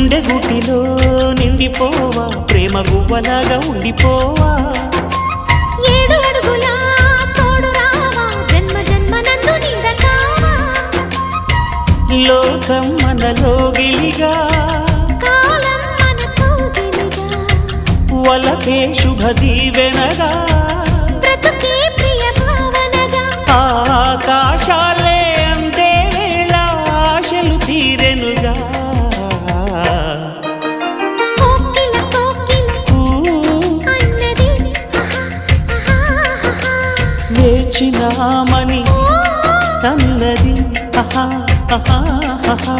గుండె గుటిలో నిండిపోవా ప్రేమ గువ్వలాగా ఉండిపోవా? ఏడు అడుగుల తోడు రావా జన్మ జన్మ నందు నీడ కావా లోకం మనలో గిలిగా కాలం వలకే శుభ దీవెనగా బ్రతుకే ప్రియ భావనగా. ఆకాశాలే వేళ ఆశలు తీరెనుగా వేచినామని తన్నది. ఆహా ఆహా ఆహా.